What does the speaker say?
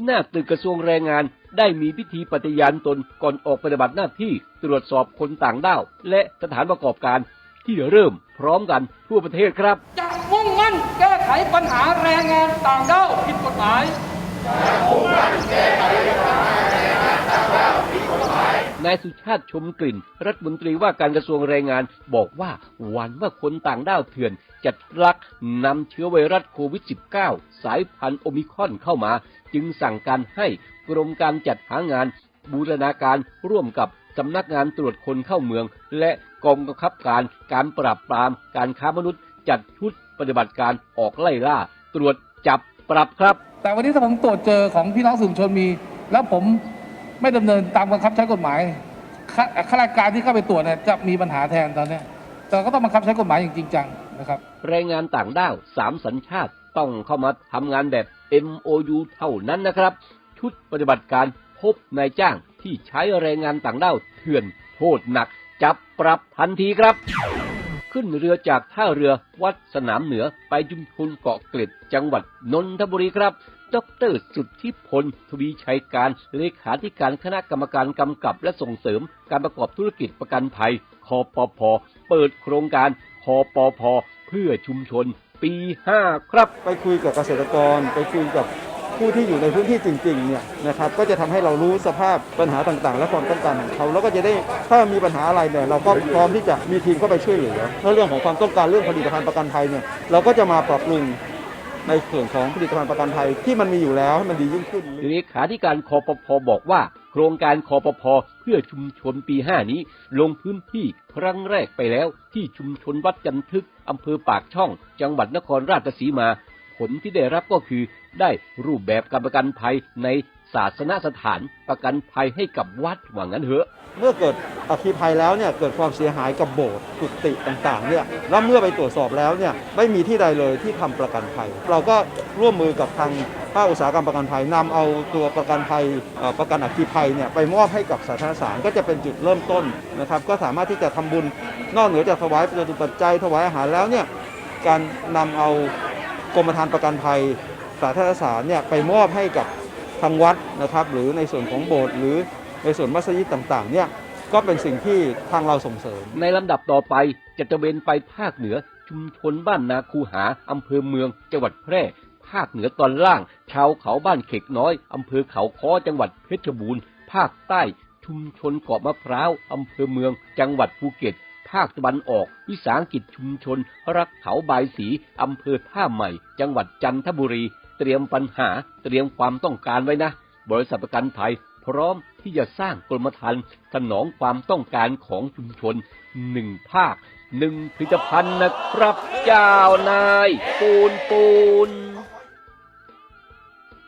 ที่หน้าตึกกระทรวงแรงงาน ได้มีพิธีปฏิญาณตนก่อนออกปฏิบัติหน้าที่ตรวจสอบคนต่างด้าวและสถานประกอบการที่เริ่มพร้อมกันทั่วประเทศครับจะมุ่งมั่นแก้ไขปัญหาแรงงานต่างด้าวผิดกฎหมายนาายสุชาติชมกลิ่น รัฐมนตรีว่าการกระทรวงแรงงาน บอกว่าหวันว่าคนต่างด้าวเถื่อนจัดลักนำเชื้อไวรัสโควิด -19 สายพันธุ์โอมิคอนเข้ามา จึงสั่งการให้กรมการจัดหางาน บูรณาการร่วมกับสำนักงานตรวจคนเข้าเมือง และกองบังคับการการปราบปรามการค้ามนุษย์จัดชุดปฏิบัติการออกไล่ล่า ตรวจจับปรับครับ แต่วันนี้ถ้าผมตรวจเจอของพี่น้องสื่อมวลชนมี แล้วผม ไม่ดำเนินตามบังคับใช้กฎหมาย ข้าราชการที่เข้าไปตรวจเนี่ยจะมีปัญหาแทนตอนนี้แต่ก็ต้องบังคับใช้กฎหมายอย่างจริงจังนะครับแรงงานต่างด้าวสามสัญชาติต้องเข้ามาทำงานแบบ MOU เท่านั้นนะครับ ชุดปฏิบัติการพบนายจ้างที่ใช้แรงงานต่างด้าวเถื่อนโทษหนัก จับปรับทันทีครับ ขึ้นเรือจากท่าเรือวัดสนามเหนือไปจุมพลเกาะเกร็ดจังหวัดนนทบุรีครับ ดรสุทธิพล ทวีชัยการ เลขาธิการคณะกรรมการกำกับและส่งเสริม การประกอบธุรกิจประกันภัย คอปพเปิดโครงการคอปพเพื่อชุมชน ปี 5 ครับ ไปคุยกับเกษตรกร ไปคุยกับผู้ที่อยู่ในพื้นที่จริงๆเนี่ยนะครับก็จะทำให้เรารู้สภาพปัญหาต่างๆ และความต้องการของเขาแล้วก็จะได้ถ้ามีปัญหาอะไรเนี่ยเราก็พร้อมที่จะมีทีมเข้าไปช่วยเหลือถ้าเรื่องของความต้องการเรื่องผลิตภัณฑ์ประกันภัยเนี่ยเราก็จะมาปรับปรุง ในส่วนของผลิตภัณฑ์ประกันภัยที่มันมีอยู่แล้วให้มันดียิ่งขึ้น เลขาธิการคอปพบอกว่า โครงการคอปพเพื่อชุมชนปี 5 นี้ ลงพื้นที่ครั้งแรกไปแล้ว ที่ชุมชนวัดจันทึกอำเภอปากช่อง จังหวัดนครราชสีมา ผลที่ได้รับก็คือได้รูปแบบการประกันภัยใน ศาสนสถานประกันภัยให้กับวัดว่างั้นเถอะ เมื่อเกิดอัคคีภัยแล้วเนี่ยเกิดความเสียหายกับโบสถ์กุฏิต่างๆเนี่ยแล้วเมื่อไปตรวจสอบแล้วเนี่ยไม่มีที่ใดเลยที่ทำประกันภัย เราก็ร่วมมือกับทางภาคอุตสาหกรรมประกันภัยนำเอาตัวประกันภัยประกันอัคคีภัยเนี่ยไปมอบให้กับสาธารณสารก็จะเป็นจุดเริ่มต้นนะครับก็สามารถที่จะทำบุญนอกเหนือจากถวายปัจจุปัจจัยถวายอาหารแล้วเนี่ยการนำเอากรมธรรม์ประกันภัยสาธารณสารเนี่ยไปมอบให้กับ ทางวัดนะครับ หรือในส่วนของโบสถ์หรือในส่วนมัสยิดต่างๆ เนี่ยก็เป็นสิ่งที่ทางเราส่งเสริม ในลำดับต่อไปจะตระเวนไปภาคเหนือ ชุมชนบ้านนาคูหาอำเภอเมือง จังหวัดแพร่ ภาคเหนือตอนล่าง ชาวเขาบ้านเขกน้อยอำเภอเขาค้อจังหวัดเพชรบูรณ์ ภาคใต้ชุมชนเกาะมะพร้าวอำเภอเมือง จังหวัดภูเก็ต ภาคตะวันออก วิสาหกิจชุมชน รักเขาบายสีอำเภอท่าใหม่ จังหวัดจันทบุรี เตรียมปัญหาเตรียมความต้องการไว้นะ บริษัทประกันภัยพร้อมที่จะสร้างกรมธรรม์สนองความต้องการของชุมชนหนึ่งภาคหนึ่งผลิตภัณฑ์นะครับเจ้านาย ปูนปูน